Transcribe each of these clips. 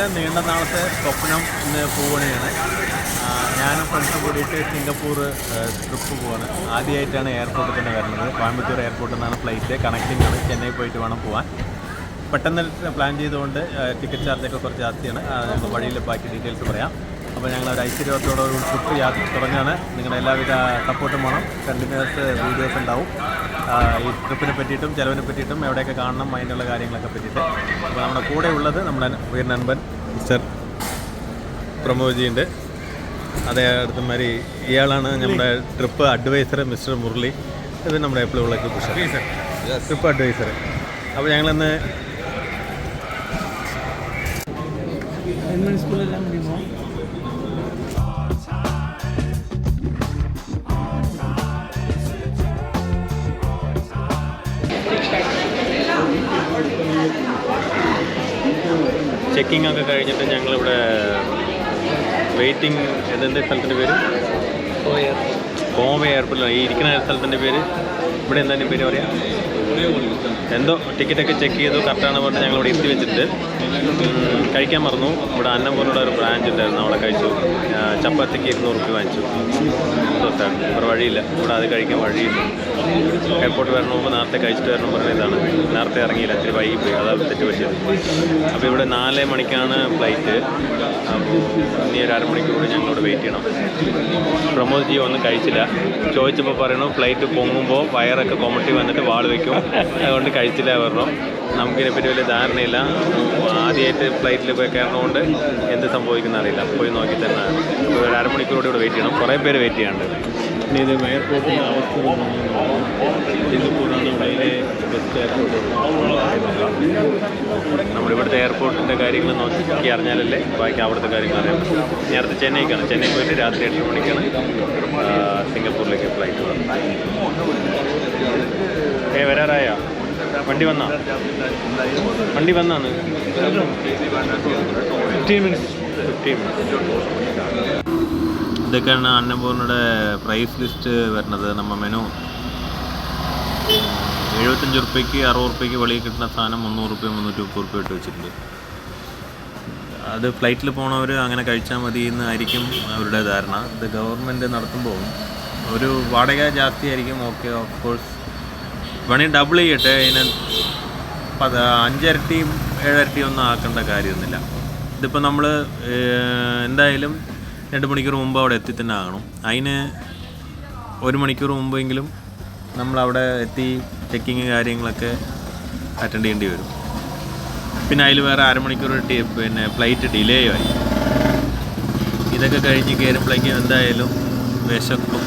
വളരെ നീണ്ട നാളത്തെ സ്വപ്നം ഇന്ന് പോവുകയാണ് ഞാനും ഫ്രണ്ട്സും കൂടിയിട്ട് സിംഗപ്പൂർ ട്രിപ്പ് പോവാണ്. ആദ്യമായിട്ടാണ് എയർപോർട്ടിൽ തന്നെ വരുന്നത്. കോയമ്പത്തൂർ എയർപോർട്ടിൽ നിന്നാണ് ഫ്ലൈറ്റ് കണക്റ്റിംഗ് ആണ്. ചെന്നൈ പോയിട്ട് വേണം പോകാൻ പെട്ടെന്ന് പ്ലാൻ ചെയ്തുകൊണ്ട് ടിക്കറ്റ് ചാർജൊക്കെ കുറച്ച് ജാസ്തിയാണ് വഴിയിൽ ബാക്കി ഡീറ്റെയിൽസ് പറയാം. അപ്പോൾ ഞങ്ങൾ ഒരു ഐശ്വര്യത്തോടെ ഒരു ട്രിപ്പ് യാത്ര തുടങ്ങാണ്. നിങ്ങളുടെ എല്ലാവിധ സപ്പോർട്ടും വേണം. കണ്ടിന്യൂസ് വീഡിയോസ് ഉണ്ടാവും. ഈ ട്രിപ്പിനെ പറ്റിയിട്ടും ചിലവിനെ പറ്റിയിട്ടും എവിടെയൊക്കെ കാണണം അതിനുള്ള കാര്യങ്ങളൊക്കെ പറ്റിയിട്ട്. അപ്പോൾ നമ്മുടെ കൂടെ ഉള്ളത് നമ്മുടെ ഉയർ നൻപൻ മിസ്റ്റർ പ്രമോദ്ജിയുണ്ട് അതേ അടുത്ത മാതിരി ഇയാളാണ് നമ്മുടെ ട്രിപ്പ് അഡ്വൈസർ മിസ്റ്റർ മുരളി. ഇത് നമ്മുടെ എപ്പോഴും ഉള്ള ട്രിപ്പ് അഡ്വൈസർ അപ്പോൾ ഞങ്ങളിന്ന് സ്കൂളെല്ലാം ചെക്കിംഗ് ഒക്കെ കഴിഞ്ഞിട്ട് ഞങ്ങളിവിടെ വെയിറ്റിംഗ് എന്തെന്ത് സ്ഥലത്തിന്റെ പേര്? കോവ എയർപോർട്ടിലാണ് ഈ ഇരിക്കുന്ന സ്ഥലത്തിന്റെ പേര്. ഇവിടെ എന്തായാലും പേര് പറയാം? എന്തോ ടിക്കറ്റൊക്കെ ചെക്ക് ചെയ്തു. കറക്റ്റാണ് പറഞ്ഞ് ഞങ്ങൾ ഇവിടെ എത്തി വെച്ചിട്ട് കഴിക്കാൻ മറന്നു. ഇവിടെ അന്നപൂർണയുടെ ഒരു ബ്രാഞ്ച് ഉണ്ടായിരുന്നു. അവിടെ കഴിച്ചു. ചപ്പാത്തിക്ക് ഇരുന്നൂറ് റുപ്യ വാങ്ങിച്ചു. തൊട്ടാണ്. ഇവിടെ വഴിയില്ല. ഇവിടെ അത് കഴിക്കാൻ വഴിയില്ല എയർപോർട്ട് വരണ മുമ്പ് നേരത്തെ കഴിച്ചിട്ട് വരണം പറഞ്ഞ ഇതാണ്. നേരത്തെ ഇറങ്ങിയില്ല. ഇത്തിരി വൈകി പോയി. അതാണ് തെറ്റ് പറ്റിയത്. അപ്പോൾ ഇവിടെ നാല് മണിക്കാണ് ഫ്ലൈറ്റ്. അപ്പോൾ ഇനി ഒരു അരമണിക്കൂർ ഞങ്ങളോട് വെയിറ്റ് ചെയ്യണം. പ്രമോദ് ജി ഒന്നും കഴിച്ചില്ല. ചോദിച്ചപ്പോൾ പറയണു ഫ്ലൈറ്റ് പൊങ്ങുമ്പോൾ വയറൊക്കെ കൊമട്ടി വന്നിട്ട് വാൾ വെക്കും. അതുകൊണ്ട് കഴിച്ചില്ല പറഞ്ഞു നമുക്കിതിനെപ്പറ്റി വലിയ ധാരണയില്ല. ആദ്യമായിട്ട് ഫ്ലൈറ്റിൽ പോയി കയറുന്നതുകൊണ്ട് എന്ത് സംഭവിക്കുന്ന അറിയില്ല. പോയി നോക്കി തന്നെ. അപ്പോൾ ഒരു അരമണിക്കൂറോടെ കൂടി ഇവിടെ വെയിറ്റ് ചെയ്യണം. കുറേ പേര് വെയിറ്റ് ചെയ്യാനുണ്ട്. ഇനി ഇത് എയർപോർട്ടിന്റെ അവസ്ഥ സിംഗപ്പൂറാണ് വൈലെ ബെസ്റ്റ് എയർപോർട്ട് നമ്മുടെ ഇവിടുത്തെ എയർപോർട്ടിന്റെ കാര്യങ്ങൾ നോക്കി അറിഞ്ഞാലല്ലേ ബാക്കി അവിടുത്തെ കാര്യങ്ങൾ അറിയാം നേരത്തെ ചെന്നൈക്കാണ്. ചെന്നൈ പോയിട്ട് രാത്രി എട്ട് മണിക്കാണ് സിംഗപ്പൂരിലേക്ക് ഫ്ലൈറ്റ് ഏ വരാറായ? വണ്ടി വന്നാ? വണ്ടി വന്നാണ്. ഫിഫ്റ്റീൻ മിനിറ്റ്സ് ഫിഫ്റ്റീൻ ഇതൊക്കെയാണ് അന്നപൂർണയുടെ പ്രൈസ് ലിസ്റ്റ് വരുന്നത്. നമ്മ മെനു എഴുപത്തഞ്ച് ഉറുപ്പ്യക്ക് അറുപത് ഉറുപ്പ്യക്ക് വെളിയിൽ കിട്ടുന്ന സാധനം മുന്നൂറ് ഉറുപ്പ്യ മുന്നൂറ്റി മുപ്പത് ഉറുപ്പ്യ ഇട്ട് വെച്ചിട്ടുണ്ട്. അത് ഫ്ലൈറ്റിൽ പോണവർ അങ്ങനെ കഴിച്ചാൽ മതി എന്നായിരിക്കും അവരുടെ ധാരണ. ഇത് ഗവൺമെന്റ് നടത്തുമ്പോൾ ഒരു വാടക ജാസ്തി ആയിരിക്കും. ഓക്കെ ഓഫ് കോഴ്സ് വേണമെങ്കിൽ ഡബിൾ ചെയ്യട്ടെ അതിന് പത് അഞ്ചരട്ടിയും ഏഴരട്ടിയും ഒന്നും ആക്കേണ്ട കാര്യമൊന്നുമില്ല. ഇതിപ്പോൾ നമ്മൾ എന്തായാലും രണ്ട് മണിക്കൂർ മുമ്പ് അവിടെ എത്തി തന്നെ ആകണം. അതിന് ഒരു മണിക്കൂർ മുമ്പെങ്കിലും നമ്മളവിടെ എത്തി ചെക്കിങ് കാര്യങ്ങളൊക്കെ അറ്റൻഡ് ചെയ്യേണ്ടി വരും. പിന്നെ അതിൽ വേറെ അരമണിക്കൂർ പിന്നെ ഫ്ലൈറ്റ് ഡിലേ ആയി. ഇതൊക്കെ കഴിഞ്ഞ് കയറുമ്പോഴേക്കും എന്തായാലും വിശക്കും.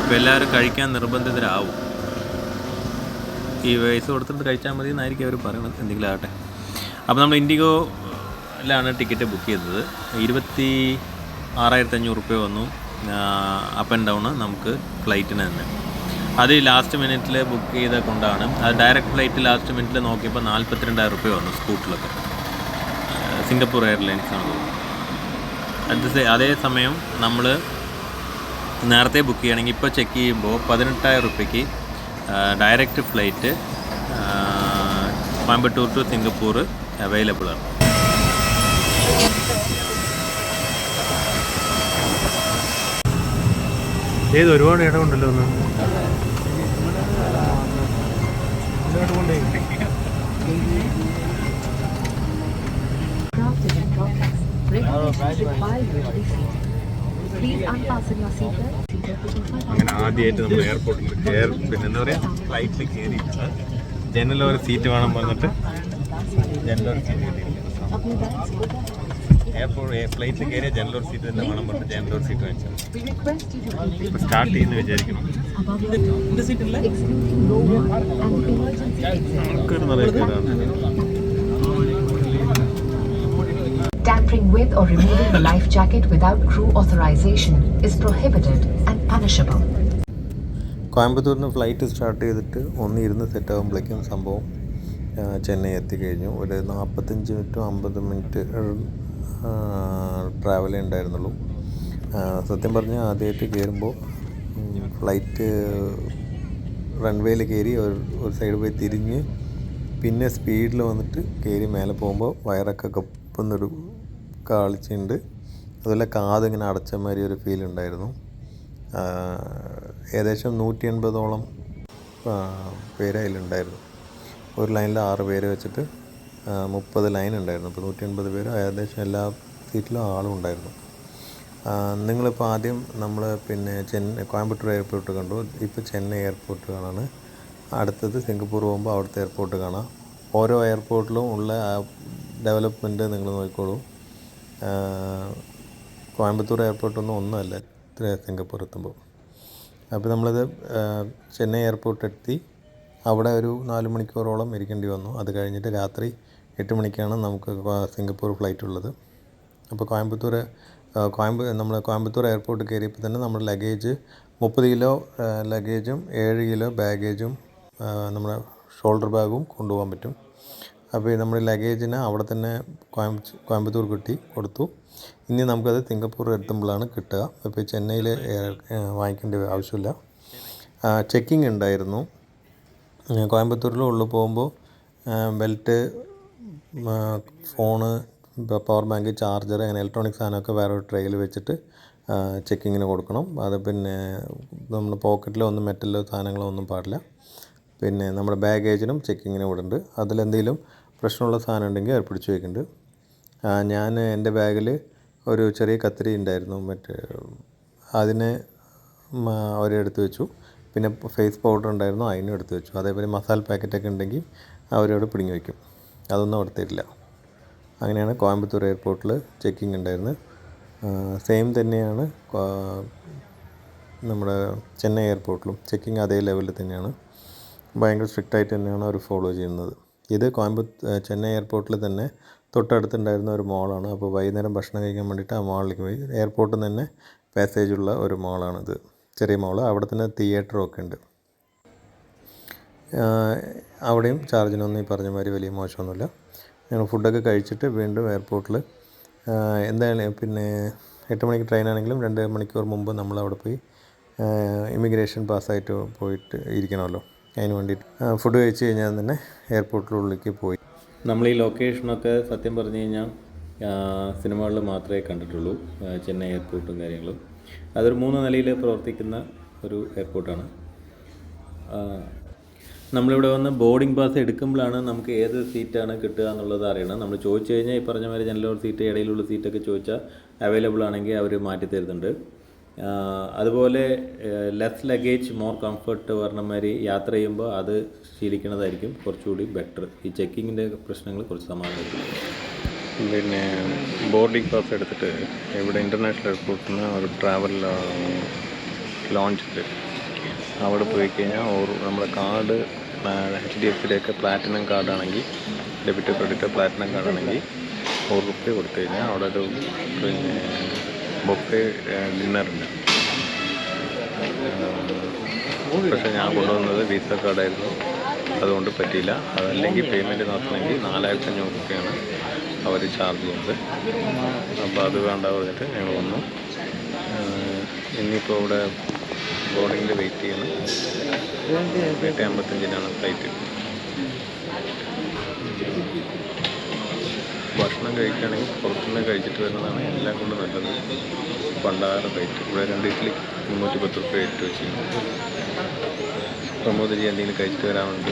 അപ്പോൾ എല്ലാവരും കഴിക്കാൻ നിർബന്ധിതരാവും. ഈ പൈസ കൊടുത്തിട്ട് കഴിച്ചാൽ മതി എന്നായിരിക്കും അവർ പറയുന്നത് എന്തെങ്കിലും ആകട്ടെ. അപ്പോൾ നമ്മൾ ഇൻഡിഗോയിലാണ് ടിക്കറ്റ് ബുക്ക് ചെയ്തത്. ഇരുപത്തി ആറായിരത്തി അഞ്ഞൂറ് റുപ്യ വന്നു. അപ്പ് ആൻഡ് ഡൗൺ നമുക്ക് ഫ്ലൈറ്റിന് തന്നെ. അത് ലാസ്റ്റ് മിനിറ്റിൽ ബുക്ക് ചെയ്ത കൊണ്ടാണ്. അത് ഡയറക്റ്റ് ഫ്ലൈറ്റ് ലാസ്റ്റ് മിനിറ്റിൽ നോക്കിയപ്പോൾ നാൽപ്പത്തിരണ്ടായിരം റുപ്യ വന്നു സ്കൂട്ടിലൊക്കെ. സിംഗപ്പൂർ എയർലൈൻസ് ആണ് അത് അതേ സമയം നമ്മൾ നേരത്തെ ബുക്ക് ചെയ്യണമെങ്കിൽ ഇപ്പോൾ ചെക്ക് ചെയ്യുമ്പോൾ പതിനെട്ടായിരം റുപ്യക്ക് direct flight Coimbatore to Singapore available ആണ്. ഏത് ഒരുപാട് ഇടമുണ്ടല്ലോ ഒന്ന്. Crafted and അങ്ങനെ ആദ്യമായിട്ട് നമ്മൾ എയർപോർട്ടിൽ കയർ പിന്നെ എന്താ പറയുക ഫ്ലൈറ്റിൽ കയറി. ജനലിൽ ഒരു സീറ്റ് വേണം പറഞ്ഞിട്ട് ജനലൊരു സീറ്റ് കിട്ടിയില്ല എയർപോർട്ട് ഫ്ലൈറ്റിൽ കയറിയ ജനലിൽ ഒരു സീറ്റ് തന്നെ വേണം പറഞ്ഞിട്ട് ജനലിൽ ഒരു സീറ്റ് വാങ്ങിച്ചു ഇപ്പം സ്റ്റാർട്ട് ചെയ്യുന്ന വിചാരിക്കണം നമുക്കൊരു നല്ല കയറാണ് Tampering with or removing the life jacket without crew authorization is prohibited and punishable. കോയമ്പത്തൂരിൽ നിന്ന് ഫ്ലൈറ്റ് സ്റ്റാർട്ട് ചെയ്തിട്ട് ഒന്ന് ഇരുന്ന് സെറ്റ് ആകുമ്പോഴേക്കും സംഭവം ചെന്നൈ എത്തിക്കഴിഞ്ഞു ഒരു നാൽപ്പത്തഞ്ച് മിനിറ്റും അമ്പത് മിനിറ്റ് ട്രാവലേ ഉണ്ടായിരുന്നുള്ളൂ സത്യം പറഞ്ഞാൽ ആദ്യമായിട്ട് കയറുമ്പോൾ ഫ്ലൈറ്റ് റൺവേയിൽ കയറി ഒരു ഒരു സൈഡ് പോയി തിരിഞ്ഞ് പിന്നെ സ്പീഡിൽ വന്നിട്ട് കയറി മേലെ പോകുമ്പോൾ വയറൊക്കെ കപ്പുന്നൊരു കാളിച്ചുണ്ട്. അതുപോലെ കാതിങ്ങനെ അടച്ച മാതിരി ഒരു ഫീൽ ഉണ്ടായിരുന്നു. ഏകദേശം നൂറ്റി എൺപതോളം പേര് അതിലുണ്ടായിരുന്നു. ഒരു ലൈനിൽ ആറ് പേര് വെച്ചിട്ട് മുപ്പത് ലൈൻ ഉണ്ടായിരുന്നു. അപ്പോൾ നൂറ്റി എൺപത് പേര് ഏകദേശം എല്ലാ സീറ്റിലും ആളും ഉണ്ടായിരുന്നു. നിങ്ങളിപ്പോൾ ആദ്യം നമ്മൾ പിന്നെ ചെന്നൈ കോയമ്പത്തൂർ എയർപോർട്ട് കണ്ടു. ഇപ്പോൾ ചെന്നൈ എയർപോർട്ട് കാണാണ് അടുത്തത് സിംഗപ്പൂർ പോകുമ്പോൾ അവിടുത്തെ എയർപോർട്ട് കാണാം. ഓരോ എയർപോർട്ടിലും ഉള്ള ഡെവലപ്മെന്റ് നിങ്ങൾ നോക്കിക്കോളൂ. കോയമ്പത്തൂർ എയർപോർട്ടൊന്നും ഒന്നുമല്ല. സിംഗപ്പൂർ എത്തുമ്പോൾ അപ്പോൾ നമ്മളത് ചെന്നൈ എയർപോർട്ട് എത്തി. അവിടെ ഒരു നാല് മണിക്കൂറോളം ഇരിക്കേണ്ടി വന്നു. അത് കഴിഞ്ഞിട്ട് രാത്രി എട്ട് മണിക്കാണ് നമുക്ക് സിംഗപ്പൂർ ഫ്ലൈറ്റ് ഉള്ളത്. അപ്പോൾ കോയമ്പത്തൂർ കോയമ്പ നമ്മൾ കോയമ്പത്തൂർ എയർപോർട്ട് കയറിയപ്പോൾ തന്നെ നമ്മുടെ ലഗേജ് മുപ്പത് കിലോ ലഗേജും ഏഴ് കിലോ ബാഗേജും നമ്മുടെ ഷോൾഡർ ബാഗും കൊണ്ടുപോകാൻ പറ്റും. അപ്പോൾ നമ്മുടെ ലഗേജിന് അവിടെ തന്നെ കോയമ്പ കോയമ്പത്തൂർ കിട്ടി കൊടുത്തു. ഇനി നമുക്കത് സിംഗപ്പൂർ എത്തുമ്പോഴാണ് കിട്ടുക. അപ്പോൾ ചെന്നൈയിൽ വാങ്ങിക്കേണ്ട ആവശ്യമില്ല. ചെക്കിംഗ് ഉണ്ടായിരുന്നു. കോയമ്പത്തൂരിൽ ഉള്ളിൽ പോകുമ്പോൾ belt phone power bank charger അങ്ങനെ ഇലക്ട്രോണിക് സാധനമൊക്കെ വേറെ ഒരു ട്രെയിൽ വെച്ചിട്ട് ചെക്കിങ്ങിന് കൊടുക്കണം. അത് പിന്നെ നമ്മുടെ പോക്കറ്റിലോ ഒന്നും മെറ്റലോ സാധനങ്ങളോ ഒന്നും പാടില്ല. പിന്നെ നമ്മുടെ ബാഗേജിനും ചെക്കിങ്ങിനും ഇവിടെ ഉണ്ട്. അതിലെന്തെങ്കിലും പ്രശ്നമുള്ള സാധനം ഉണ്ടെങ്കിൽ അത് പിടിച്ചു വയ്ക്കുന്നുണ്ട്. ഞാൻ എന്റെ ബാഗിൽ ഒരു ചെറിയ കത്തിരി ഉണ്ടായിരുന്നു. മറ്റേ അതിനെ അവരെടുത്ത് വെച്ചു. പിന്നെ ഫേസ് പൗഡർ ഉണ്ടായിരുന്നു അതിനും എടുത്ത് വെച്ചു. അതേപോലെ മസാല പാക്കറ്റൊക്കെ ഉണ്ടെങ്കിൽ അവരോട് പിടിങ്ങി വയ്ക്കും. അതൊന്നും അവിടെ തരില്ല. അങ്ങനെയാണ് കോയമ്പത്തൂർ എയർപോർട്ടിൽ ചെക്കിംഗ് ഉണ്ടായിരുന്നത്. സെയിം തന്നെയാണ് നമ്മുടെ ചെന്നൈ എയർപോർട്ടിലും. ചെക്കിംഗ് അതേ ലെവലിൽ തന്നെയാണ്. ഭയങ്കര സ്ട്രിക്റ്റ് ആയിട്ട് തന്നെയാണ് അവർ ഫോളോ ചെയ്യുന്നത്. ഇത് കോയമ്പത്തൂർ ചെന്നൈ എയർപോർട്ടിൽ തന്നെ തൊട്ടടുത്തുണ്ടായിരുന്ന ഒരു മോളാണ് അപ്പോൾ വൈകുന്നേരം ഭക്ഷണം കഴിക്കാൻ വേണ്ടിയിട്ട് ആ മോളിലേക്ക് പോയി. എയർപോർട്ടിൽ തന്നെ പാസേജുള്ള ഒരു മോളാണിത് ചെറിയ മോൾ അവിടെ തന്നെ തിയേറ്ററും ഒക്കെ ഉണ്ട്. അവിടെയും ചാർജിനൊന്നും ഈ പറഞ്ഞ മാതിരി വലിയ മോശമൊന്നുമില്ല. ഞങ്ങൾ ഫുഡൊക്കെ കഴിച്ചിട്ട് വീണ്ടും എയർപോർട്ടിൽ എന്തായാലും പിന്നെ എട്ട് മണിക്ക് ട്രെയിൻ ആണെങ്കിലും രണ്ട് മണിക്കൂർ മുമ്പ് നമ്മൾ അവിടെ പോയി ഇമിഗ്രേഷൻ പാസ്സായിട്ട് പോയിട്ട് ഇരിക്കണമല്ലോ. അതിന് വേണ്ടിയിട്ട്. ഫുഡ് കഴിച്ച് കഴിഞ്ഞാൽ തന്നെ എയർപോർട്ടിനുള്ളിലേക്ക് പോയി. നമ്മൾ ഈ ലൊക്കേഷനൊക്കെ സത്യം പറഞ്ഞു കഴിഞ്ഞാൽ സിനിമകളിൽ മാത്രമേ കണ്ടിട്ടുള്ളൂ. ചെന്നൈ എയർപോർട്ടും കാര്യങ്ങളും. അതൊരു മൂന്ന് നിലയിൽ പ്രവർത്തിക്കുന്ന ഒരു എയർപോർട്ടാണ് നമ്മളിവിടെ വന്ന് ബോർഡിംഗ് പാസ് എടുക്കുമ്പോഴാണ് നമുക്ക് ഏത് സീറ്റാണ് കിട്ടുക എന്നുള്ളത് അറിയണം. നമ്മൾ ചോദിച്ചു കഴിഞ്ഞാൽ ഈ പറഞ്ഞ മാതിരി ജനറൽ സീറ്റ് ഇടയിലുള്ള സീറ്റൊക്കെ ചോദിച്ചാൽ അവൈലബിൾ ആണെങ്കിൽ അവർ മാറ്റി തരുന്നുണ്ട് അതുപോലെ ലെസ് ലഗേജ് മോർ കംഫർട്ട് പറഞ്ഞ മാതിരി യാത്ര ചെയ്യുമ്പോൾ അത് ശീലിക്കുന്നതായിരിക്കും. കുറച്ചുകൂടി ബെറ്റർ ഈ ചെക്കിങ്ങിന്റെ പ്രശ്നങ്ങൾ കുറച്ച് സമാധാനം. പിന്നെ ബോർഡിംഗ് പാസ് എടുത്തിട്ട് ഇവിടെ ഇന്റർനാഷണൽ എയർപോർട്ടിൽ നിന്ന് ഒരു ട്രാവൽ ലോഞ്ചിൽ അവിടെ പോയി കഴിഞ്ഞാൽ നമ്മുടെ കാർഡ് എച്ച് ഡി എഫ് സിയുടെയൊക്കെ പ്ലാറ്റിനം കാർഡാണെങ്കിൽ ഡെബിറ്റ് ക്രെഡിറ്റ് പ്ലാറ്റിനം കാർഡാണെങ്കിൽ നൂറ് റുപ്യ കൊടുത്തു കഴിഞ്ഞാൽ അവിടെ ഒരു പിന്നെ ബൊഫെ ഡിന്നറിന് പക്ഷേ ഞാൻ കൊണ്ടുവന്നത് വിസ കാർഡായിരുന്നു അതുകൊണ്ട് പറ്റിയില്ല. അതല്ലെങ്കിൽ പേയ്മെന്റ് നടത്തണമെങ്കിൽ നാലായിരത്തി അഞ്ഞൂറ് രൂപയാണ് അവർ ചാർജ് ചെയ്യുന്നത് അപ്പോൾ അത് വേണ്ട പറഞ്ഞിട്ട് ഞങ്ങൾ വന്നു. ഇനിയിപ്പോൾ ഇവിടെ ബോർഡിങ്ങിൽ വെയിറ്റ് ചെയ്യണം. എട്ട് അമ്പത്തഞ്ചിനാണ് ഫ്ലൈറ്റ് ഭക്ഷണം കഴിക്കുകയാണെങ്കിൽ പുറത്തുനിന്ന് കഴിച്ചിട്ട് വരുന്നതാണ് എല്ലാം കൊണ്ടും നല്ലത്. പണ്ടാറ് റേറ്റ് ഇവിടെ രണ്ട് ഇഡ്ഡലി മുന്നൂറ്റി പത്ത് റുപ്യ ഇട്ട് വെച്ച് പ്രമോദരി എന്തെങ്കിലും കഴിച്ചിട്ട് വരാനുണ്ട്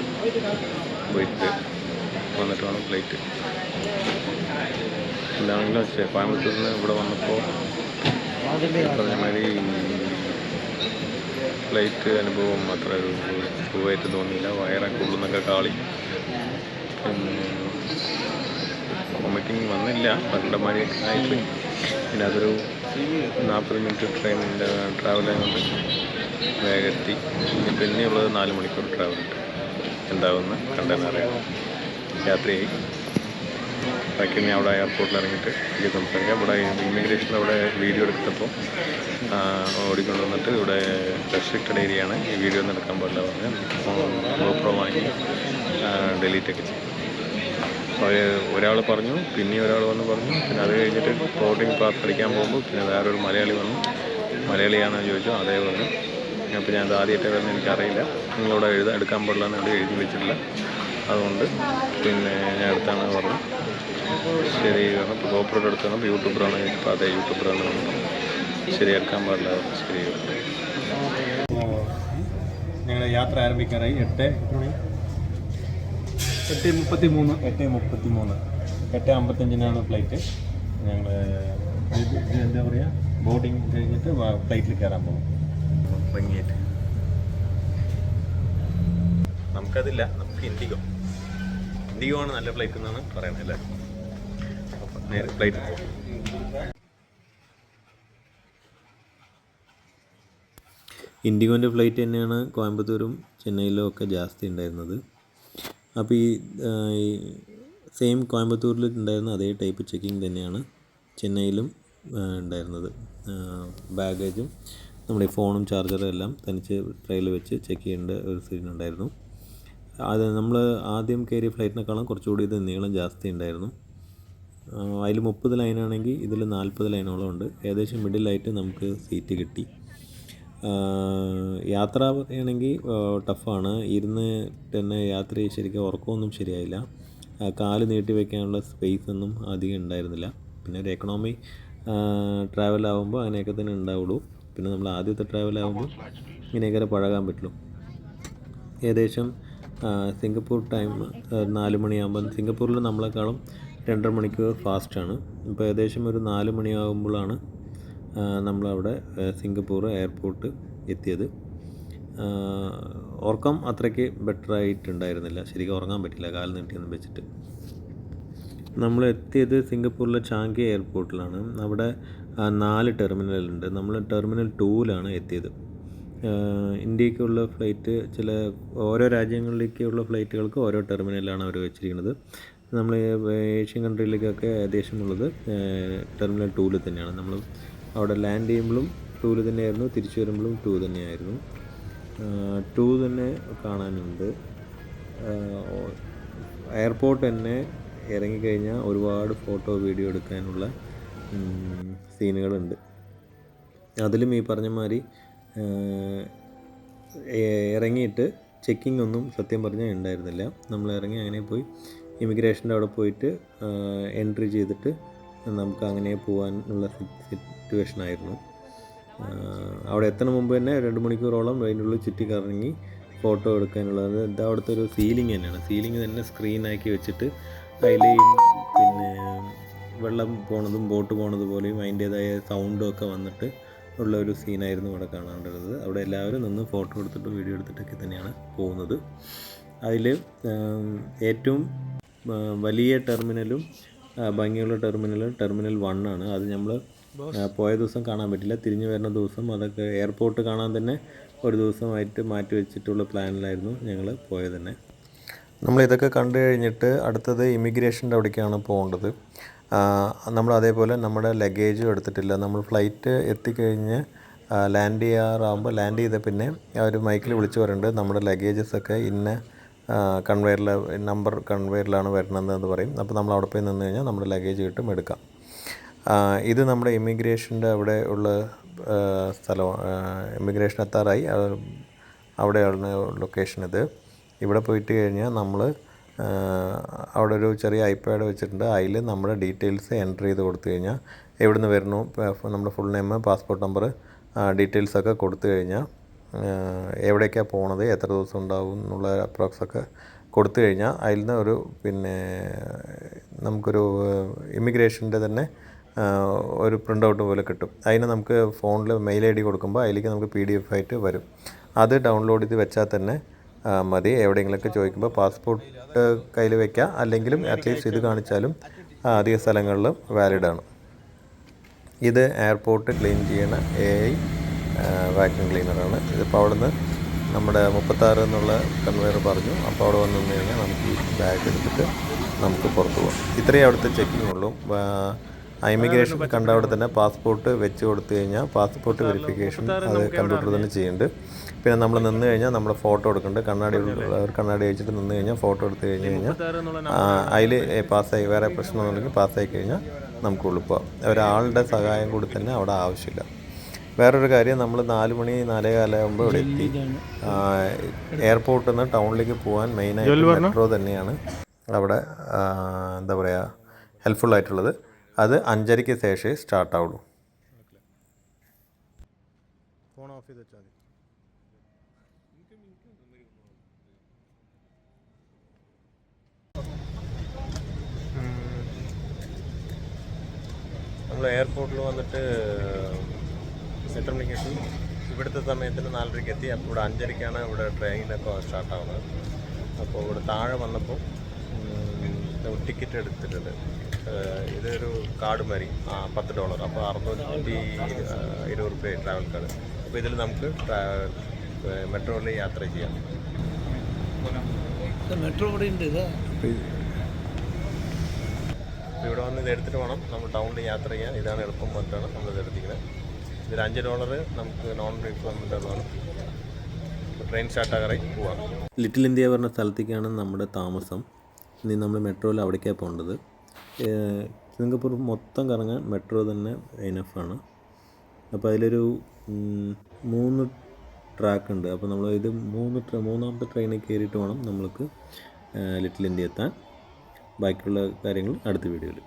പോയിട്ട് വന്നിട്ട് വേണം പ്ലേറ്റ് എന്താണെങ്കിലും വെച്ചാൽ കോയമ്പത്തൂരിൽ നിന്ന് ഇവിടെ വന്നപ്പോൾ പറഞ്ഞ മാതിരി ഫ്ലൈറ്റ് അനുഭവം അത്ര സുഖമായിട്ട് തോന്നിയില്ല. വയറൊക്കെ ഉള്ളുന്നൊക്കെ കാളി. പിന്നെ വോമിറ്റിംഗ് വന്നില്ല. പണ്ടമാരി ആയിട്ട്. പിന്നെ അതൊരു നാൽപ്പത് മിനിറ്റ് ട്രെയിനിന്റെ ട്രാവൽ ആയതുകൊണ്ട് വേഗം എത്തി പിന്നെയുള്ളത് നാല് മണിക്കൂർ ട്രാവൽ ഉണ്ട്. എന്താവുമെന്ന് കണ്ടെന്നറിയാം രാത്രിയായി. ബാക്കി ഇനി അവിടെ എയർപോർട്ടിൽ ഇറങ്ങിയിട്ട് എനിക്ക് സംസാരിക്കാം. ഇവിടെ ഇമിഗ്രേഷൻ അവിടെ വീഡിയോ എടുത്തപ്പോൾ ഓടിക്കൊണ്ട് വന്നിട്ട് ഇവിടെ റെസ്ട്രിക്റ്റഡ് ഏരിയയാണ് ഈ വീഡിയോ ഒന്നും എടുക്കാൻ പാടില്ല പറഞ്ഞ് ഗോപ്രോ വാങ്ങി ഡിലീറ്റ് ഒക്കെ ചെയ്യും അപ്പോൾ ഒരാൾ പറഞ്ഞു പിന്നെ ഒരാൾ വന്ന് പറഞ്ഞു. പിന്നെ അത് കഴിഞ്ഞിട്ട് പാസ് അടിക്കാൻ പോകുമ്പോൾ പിന്നെ വേറൊരു മലയാളി വന്നു. മലയാളിയാണെന്ന് ചോദിച്ചു. അതേ പറഞ്ഞു. അപ്പോൾ ഞാൻ അത് ആദ്യമായിട്ട് വരുന്നത് എനിക്കറിയില്ല. നിങ്ങളോട് എഴുതാൻ എടുക്കാൻ പാടില്ല എന്ന് എഴുതി വെച്ചിട്ടില്ല. അതുകൊണ്ട് പിന്നെ ഞാൻ അടുത്താണ് പറഞ്ഞു. ശരി പറഞ്ഞു. ഗോപ്രോയുടെ അടുത്താണ് യൂട്യൂബറാണ് ഇപ്പോൾ അതേ യൂട്യൂബറാണ് പറഞ്ഞു ശരി എടുക്കാൻ പാടില്ല ശരി ഞങ്ങളുടെ യാത്ര ആരംഭിക്കാറായി. എട്ട് എട്ട് മുപ്പത്തി മൂന്ന് എട്ട് മുപ്പത്തി മൂന്ന് എട്ട് അമ്പത്തഞ്ചിനാണ് ഫ്ലൈറ്റ്. ഞങ്ങൾ എന്താ പറയുക ബോർഡിങ് കഴിഞ്ഞിട്ട് ഫ്ലൈറ്റിൽ കയറാൻ പോകും ഭംഗിയായിട്ട്. നമുക്കതില്ല. നമുക്ക് ഇൻഡിഗോ. ഇൻഡിഗോ ആണ് നല്ല ഫ്ലൈറ്റ് എന്നാണ് പറയുന്നത് അല്ലേ നേരെ ഫ്ലൈറ്റ്. ഇൻഡിഗോന്റെ ഫ്ലൈറ്റ് തന്നെയാണ് കോയമ്പത്തൂരും ചെന്നൈയിലും ഒക്കെ ജാസ്തി ഉണ്ടായിരുന്നത്. അപ്പോൾ ഈ ഈ സെയിം കോയമ്പത്തൂരിൽ ഉണ്ടായിരുന്ന അതേ ടൈപ്പ് ചെക്കിങ് തന്നെയാണ് ചെന്നൈയിലും ഉണ്ടായിരുന്നത്. ബാഗേജും നമ്മുടെ ഫോണും ചാർജറും എല്ലാം തനിച്ച് ട്രെയിൽ വെച്ച് ചെക്ക് ചെയ്യേണ്ട ഒരു സീൻ ഉണ്ടായിരുന്നു. അത് നമ്മൾ ആദ്യം കയറിയ ഫ്ലൈറ്റിനേക്കാളും കുറച്ചുകൂടി ഇത് നീളം ജാസ്തി ഉണ്ടായിരുന്നു. അതിൽ മുപ്പത് ലൈനാണെങ്കിൽ ഇതിൽ നാൽപ്പത് ലൈനോളം ഉണ്ട്. ഏകദേശം മിഡിലായിട്ട് നമുക്ക് സീറ്റ് കിട്ടി. യാത്ര പറയുകയാണെങ്കിൽ ടഫാണ്. ഇരുന്ന് തന്നെ യാത്ര ശരിക്കും ഉറക്കമൊന്നും ശരിയായില്ല. കാൽ നീട്ടി വെക്കാനുള്ള സ്പേസ് ഒന്നും അധികം ഉണ്ടായിരുന്നില്ല. പിന്നെ ഒരു എക്കണോമി ട്രാവൽ ആകുമ്പോൾ അങ്ങനെയൊക്കെ തന്നെ ഉണ്ടാവുള്ളൂ. പിന്നെ നമ്മൾ ആദ്യത്തെ ട്രാവൽ ആകുമ്പോൾ ഇങ്ങനെയൊക്കെ പഴകാൻ പറ്റുള്ളൂ. ഏകദേശം സിംഗപ്പൂർ ടൈം നാല് മണിയാകുമ്പോൾ സിംഗപ്പൂരിൽ നമ്മളെക്കാളും രണ്ടര മണിക്കൂർ ഫാസ്റ്റാണ് ഇപ്പോൾ ഏകദേശം ഒരു നാല് മണിയാകുമ്പോഴാണ് നമ്മളവിടെ സിംഗപ്പൂർ എയർപോർട്ട് എത്തിയത്. ഉറക്കം അത്രയ്ക്ക് ബെറ്റർ ആയിട്ടുണ്ടായിരുന്നില്ല ശരിക്കും ഉറങ്ങാൻ പറ്റില്ല കാൽ നീട്ടിയൊന്നും വെച്ചിട്ട്. നമ്മൾ എത്തിയത് സിംഗപ്പൂരിലെ ചാങ്കി എയർപോർട്ടിലാണ്. അവിടെ നാല് ടെർമിനലുണ്ട്. നമ്മൾ ടെർമിനൽ ടൂവിലാണ് എത്തിയത്. ഇന്ത്യക്കുള്ള ഫ്ലൈറ്റ് ചില ഓരോ രാജ്യങ്ങളിലേക്കുള്ള ഫ്ലൈറ്റുകൾക്ക് ഓരോ ടെർമിനലാണ് അവർ വെച്ചിരിക്കുന്നത്. നമ്മൾ ഏഷ്യൻ കൺട്രിയിലേക്കൊക്കെ ഏകദേശമുള്ളത് ടെർമിനൽ ടൂവിൽ തന്നെയാണ്. നമ്മൾ അവിടെ ലാൻഡ് ചെയ്യുമ്പോഴും ടൂവിൽ തന്നെയായിരുന്നു തിരിച്ചു വരുമ്പോഴും ടൂ തന്നെയായിരുന്നു. ടൂ തന്നെ കാണാനുണ്ട്. എയർപോർട്ട് തന്നെ ഇറങ്ങിക്കഴിഞ്ഞാൽ ഒരുപാട് ഫോട്ടോ വീഡിയോ എടുക്കാനുള്ള സീനുകളുണ്ട്. അതിലും ഈ പറഞ്ഞ മാതിരി ഇറങ്ങിയിട്ട് ചെക്കിംഗ് ഒന്നും സത്യം പറഞ്ഞാൽ ഉണ്ടായിരുന്നില്ല. നമ്മൾ ഇറങ്ങി അങ്ങനെ പോയി ഇമിഗ്രേഷന്റെ അവിടെ പോയിട്ട് എൻട്രി ചെയ്തിട്ട് നമുക്ക് അങ്ങനെ പോകാനുള്ള സിറ്റുവേഷൻ ആയിരുന്നു. അവിടെ എത്തണ മുമ്പ് തന്നെ രണ്ട് മണിക്കൂറോളം അതിന്റെ ഉള്ളിൽ ചുറ്റി കറങ്ങി ഫോട്ടോ എടുക്കാനുള്ളത്. ഇത് അവിടുത്തെ ഒരു സീലിംഗ് തന്നെയാണ്. സീലിംഗ് തന്നെ സ്ക്രീനാക്കി വെച്ചിട്ട് അതിൽ പിന്നെ വെള്ളം പോണതും ബോട്ട് പോണത് പോലെയും അതിന്റേതായ സൗണ്ടും ഒക്കെ വന്നിട്ട് ഉള്ള ഒരു സീനായിരുന്നു ഇവിടെ കാണാണ്ടിരുന്നത് അവിടെ എല്ലാവരും നിന്ന് ഫോട്ടോ എടുത്തിട്ട് വീഡിയോ എടുത്തിട്ടൊക്കെ തന്നെയാണ് പോകുന്നത്. അതിൽ ഏറ്റവും വലിയ ടെർമിനലും ഭംഗിയുള്ള ടെർമിനലും ടെർമിനൽ വൺ ആണ്. അത് നമ്മൾ പോയ ദിവസം കാണാൻ പറ്റില്ല. തിരിഞ്ഞു വരുന്ന ദിവസം അതൊക്കെ എയർപോർട്ട് കാണാൻ തന്നെ ഒരു ദിവസമായിട്ട് മാറ്റി വെച്ചിട്ടുള്ള പ്ലാനിലായിരുന്നു ഞങ്ങൾ പോയത് തന്നെ. നമ്മൾ ഇതൊക്കെ കണ്ടു കഴിഞ്ഞിട്ട് അടുത്തത് ഇമിഗ്രേഷന്റെ അവിടേക്കാണ് പോകേണ്ടത്. നമ്മൾ അതേപോലെ നമ്മുടെ ലഗേജും എടുത്തിട്ടില്ല. നമ്മൾ ഫ്ലൈറ്റ് എത്തിക്കഴിഞ്ഞ് ലാൻഡ് ചെയ്യാറാകുമ്പോൾ ലാൻഡ് ചെയ്ത പിന്നെ അവർ മൈക്കിൽ വിളിച്ചു പറയുന്നുണ്ട് നമ്മുടെ ലഗേജസ് ഒക്കെ ഇന്ന കൺവെയറിൽ നമ്പർ കൺവെയറിലാണ് വരണമെന്ന് പറയും. അപ്പോൾ നമ്മൾ അവിടെ പോയി നിന്ന് കഴിഞ്ഞാൽ നമ്മുടെ ലഗേജ് കിട്ടും എടുക്കാം. ഇത് നമ്മുടെ ഇമിഗ്രേഷന്റെ അവിടെ ഉള്ള സ്ഥലം ഇമിഗ്രേഷൻ എത്താറായി. അവിടെയാണ് ലൊക്കേഷൻ ഇത്. ഇവിടെ പോയിട്ട് കഴിഞ്ഞാൽ നമ്മൾ അവിടെ ഒരു ചെറിയ ഐപാഡ് വെച്ചിട്ടുണ്ട്. അതിൽ നമ്മുടെ ഡീറ്റെയിൽസ് എന്റർ ചെയ്ത് കൊടുത്തു കഴിഞ്ഞാൽ എവിടെ നിന്ന് വരുന്നു നമ്മുടെ full name passport number details ഒക്കെ കൊടുത്തു കഴിഞ്ഞാൽ എവിടേക്കാണ് പോണത് എത്ര ദിവസം ഉണ്ടാവും എന്നുള്ള അപ്രോക്സൊക്കെ കൊടുത്തു കഴിഞ്ഞാൽ അതിൽ നിന്ന് ഒരു പിന്നെ നമുക്കൊരു ഇമിഗ്രേഷന്റെ തന്നെ ഒരു പ്രിന്റ് ഔട്ട് പോലെ കിട്ടും. അതിന് നമുക്ക് ഫോണിൽ മെയിൽ ഐ ഡി കൊടുക്കുമ്പോൾ അതിലേക്ക് നമുക്ക് പി ഡി എഫ് ആയിട്ട് വരും. അത് ഡൗൺലോഡ് ചെയ്ത് വെച്ചാൽ തന്നെ മതി. എവിടെയെങ്കിലുമൊക്കെ ചോദിക്കുമ്പോൾ പാസ്പോർട്ട് കയ്യിൽ വെക്കാം. അല്ലെങ്കിലും അറ്റ്ലീസ്റ്റ് ഇത് കാണിച്ചാലും അധിക സ്ഥലങ്ങളിലും വാലിഡ് ആണ്. ഇത് എയർപോർട്ട് ക്ലീൻ ചെയ്യുന്ന എ ഐ വാക്യൂം ക്ലീനറാണ് ഇതിപ്പോൾ അവിടുന്ന് നമ്മുടെ മുപ്പത്താറ് എന്നുള്ള കൺവെയർ പറഞ്ഞു. അപ്പോൾ അവിടെ വന്നു കഴിഞ്ഞാൽ നമുക്ക് ഈ ബാഗ് എടുത്തിട്ട് നമുക്ക് പുറത്ത് പോകാം. ഇത്രയേ അവിടുത്തെ ചെക്കിംഗ് ഉള്ളൂ. ഇമിഗ്രേഷൻ കണ്ട അവിടെ തന്നെ പാസ്പോർട്ട് വെച്ച് കൊടുത്തു കഴിഞ്ഞാൽ പാസ്പോർട്ട് വെരിഫിക്കേഷൻ അത് കമ്പ്യൂട്ടർ തന്നെ ചെയ്യുന്നുണ്ട്. പിന്നെ നമ്മൾ നിന്ന് കഴിഞ്ഞാൽ നമ്മൾ ഫോട്ടോ എടുക്കുന്നുണ്ട്. കണ്ണാടി ഉള്ളവർ കണ്ണാടി വെച്ചിട്ട് നിന്ന് കഴിഞ്ഞാൽ ഫോട്ടോ എടുത്തു കഴിഞ്ഞ് കഴിഞ്ഞാൽ അതിൽ പാസ്സായി വേറെ പ്രശ്നമൊന്നുമില്ലെങ്കിൽ പാസ്സായി കഴിഞ്ഞാൽ നമുക്ക് എളുപ്പമാണ് ഒരാളുടെ സഹായം കൂടി തന്നെ അവിടെ ആവശ്യമില്ല. വേറൊരു കാര്യം നമ്മൾ നാല് മണി നാലേ കാലാകുമ്പോൾ ഇവിടെ എത്തി. എയർപോർട്ടിൽ നിന്ന് ടൗണിലേക്ക് പോകാൻ മെയിനായിട്ട് മെട്രോ തന്നെയാണ് അവിടെ എന്താ പറയുക ഹെൽപ്ഫുൾ ആയിട്ടുള്ളത് അത് അഞ്ചരയ്ക്ക് ശേഷമേ സ്റ്റാർട്ട് ആവുള്ളൂ ഫോൺ ഓഫ് ചെയ്ത് വെച്ചാൽ മതി. നമ്മൾ എയർപോർട്ടിൽ വന്നിട്ട് എത്ര മണിക്ക് എത്തി ഇവിടുത്തെ സമയത്തിന് നാലരയ്ക്ക് എത്തി. അപ്പോൾ ഇവിടെ അഞ്ചരയ്ക്കാണ് ഇവിടെ ട്രെയിനൊക്കെ സ്റ്റാർട്ടാവുന്നത്. അപ്പോൾ ഇവിടെ താഴെ വന്നപ്പോൾ ടിക്കറ്റ് എടുത്തിട്ടുണ്ട്. ഇതൊരു കാർഡ് മാതിരി. ആ, പത്ത് ഡോളർ. അപ്പോൾ അറുന്നൂറ്റി ഇരുപത് റുപ്യ ട്രാവൽ കാർഡ് അപ്പോൾ ഇതിൽ നമുക്ക് മെട്രോയിൽ യാത്ര ചെയ്യാം. മെട്രോ ഇവിടെ ഉണ്ട് വന്ന് ഇത് എടുത്തിട്ട് വേണം നമ്മൾ ടൗണിൽ യാത്ര ചെയ്യാൻ ഇതാണ് എളുപ്പം മറ്റാണ് നമ്മൾ ഇത് എടുത്തിരിക്കുന്നത് ഇതിൽ അഞ്ച് ഡോളർ നമുക്ക് നോൺ റീഫണ്ടബിളാണ് ട്രെയിൻ സ്റ്റാർട്ടാകറി പോവാം. ലിറ്റിൽ ഇന്ത്യ പറഞ്ഞ സ്ഥലത്തേക്കാണ് നമ്മുടെ താമസം. ഇനി നമ്മൾ മെട്രോയിൽ അവിടേക്കാണ് പോകേണ്ടത്. സിംഗപ്പൂർ മൊത്തം കറങ്ങാൻ മെട്രോ തന്നെ ഇനഫാണ് അപ്പോൾ അതിലൊരു മൂന്ന് ട്രാക്ക് ഉണ്ട്. അപ്പോൾ നമ്മൾ ഇത് മൂന്ന് മൂന്നാമത്തെ ട്രെയിനിൽ കയറിയിട്ട് വേണം നമ്മൾക്ക് ലിറ്റിൽ ഇന്ത്യ എത്താൻ. ബാക്കിയുള്ള കാര്യങ്ങൾ അടുത്ത വീഡിയോയിൽ.